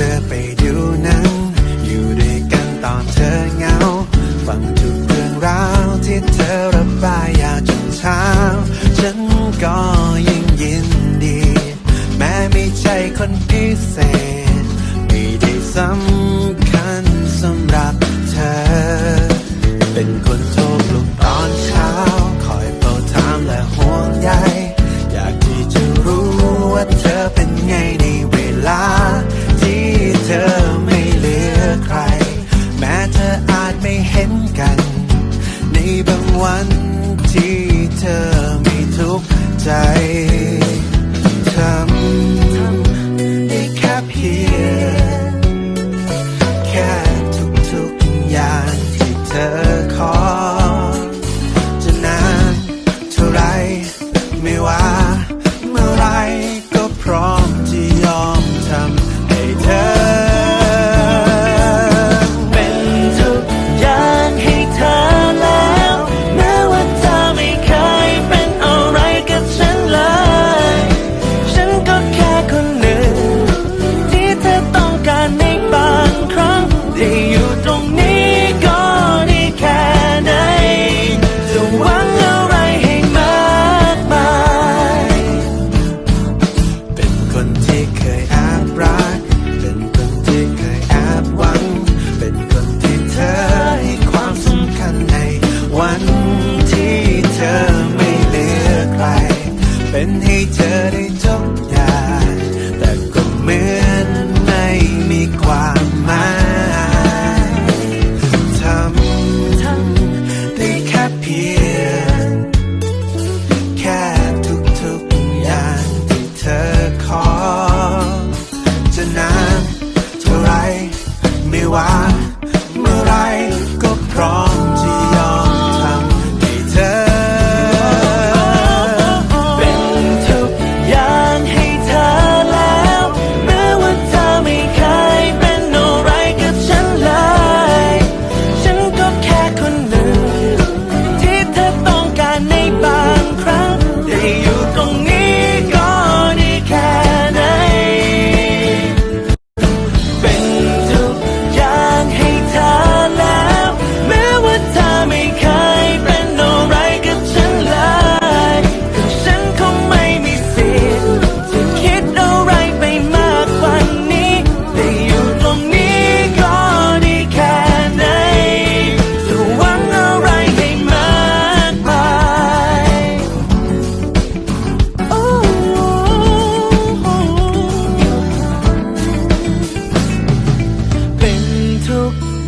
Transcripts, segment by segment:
ธอไปดูหนัง อยู่ด้วยกันตอนเธอเหงา ฟังทุกเรื่องราวที่เธอระบายยาวจนเช้า ฉันก็ยิ่งยินดี แม้ไม่ใช่คนพิเศษ ไม่ได้ซ้ำ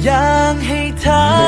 เป็น